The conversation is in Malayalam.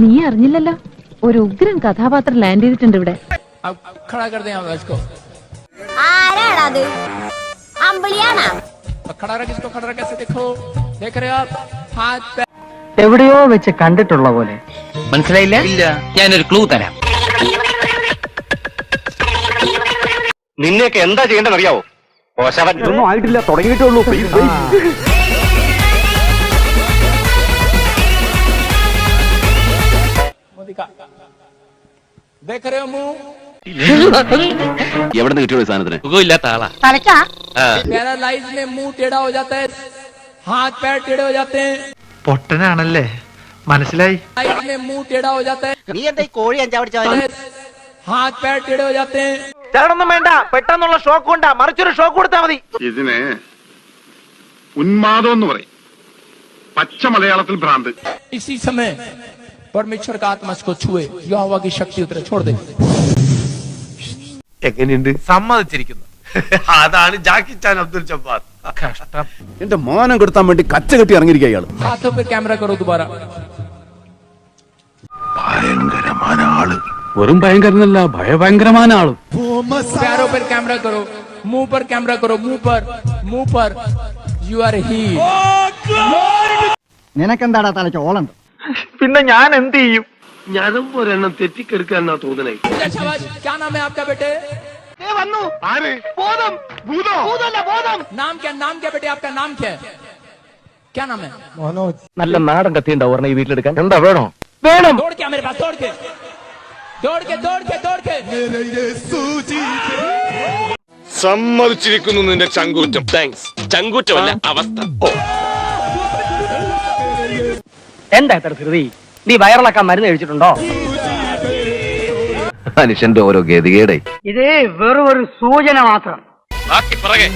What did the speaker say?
നീ അറിഞ്ഞില്ലല്ലോ. ഒരു ഉഗ്രൻ കഥാപാത്രം ലാൻഡ് ചെയ്തിട്ടുണ്ട് ഇവിടെ. അമ്പിളിയാണോ? എവിടെയോ വെച്ച് കണ്ടിട്ടുള്ള പോലെ. മനസ്സിലായില്ല? ഞാനൊരു ക്ലൂ തരാം. നിന്നെയൊക്കെ എന്താ ചെയ്യേണ്ടതെന്നറിയാവോ? അറിയാവോ ഒന്നും ആയിട്ടില്ല. തുടങ്ങിയിട്ടുള്ളൂ देख रहे हो मुंह എവിടെ നിന്ന് കിട്ടിയോ ഈ സാധനത്തിന് സുഖമില്ലാത്ത ആളാ पैरालाइज में मुंह टेढ़ा हो जाता है हाथ पैर टेढ़े हो जाते हैं പൊട്ടനാണല്ലേ മനസ്സിലായി लाइज में मुंह टेढ़ा हो जाता है നീ എന്താ ഈ കോഴി അഞ്ചാവടിച്ചോ हाथ पैर टेढ़े हो जाते हैं ചേട്ടനൊന്നും വേണ്ട പെട്ടെന്നുള്ള ഷോക്ക് കൊണ്ടാ മറിച്ചൊരു ഷോക്ക് കൊടുത്താൽ മതി ഇതിന് ഉന്മാദം എന്ന് പറയും പച്ച മലയാളത്തിൽ ഭ്രാന്ത് इसी समय परमेश्वर का आत्मा इसको छुए यहोवा की शक्ति उतरे छोड़ दे എങ്ങനെയുണ്ട് സമ്മതിച്ചിരിക്കുന്നു അതാണ് ജാക്കി ചാൻ അബ്ദുൽ ജബ്ബാർ കഷ്ടം എന്റെ മാനം കെടുത്താൻ വേണ്ടി കച്ച കെട്ടി ഇറങ്ങിയിരിക്കുക ഇയാള് हाथों पे कैमरा करो दोबारा ഭയങ്കരമായ ആള് വെറും ഭയങ്കരനല്ല ഭയഭയങ്കരമായ ആളും पैरों पर कैमरा करो मुंह पर कैमरा करो मुंह पर मुंह पर यू आर ही നിനക്കെന്താടാ തലയ്ക്ക് ഓളുണ്ട് പിന്നെ ഞാൻ എന്ത് ചെയ്യും? ഞാനും ഒരെണ്ണം തെറ്റിക്കെടുക്കാന്നാ തോന്നണേ. വന്നു. നാം ക്യാ നാം ആപ്കാ നാം ക്യാ. ക്യാ നാം നല്ല നാടൻ കത്തിയുണ്ടാവും ഒരെണ്ണം ഈ വീട്ടിലെടുക്കാൻ? എന്താ വേണോ? വേണം. സമ്മതിച്ചിരിക്കുന്നു നിന്റെ ചങ്കൂറ്റം. താങ്ക്സ് ചങ്കൂറ്റമല്ല അവസ്ഥ. എന്താ ഇത്ര ധൃതി? നീ വയറിളക്കാൻ മരുന്ന് കഴിച്ചിട്ടുണ്ടോ? മനുഷ്യന്റെ ഓരോ ഗതികേടെ. ഇത് വെറും ഒരു സൂചന മാത്രം. ബാക്കി പറകെ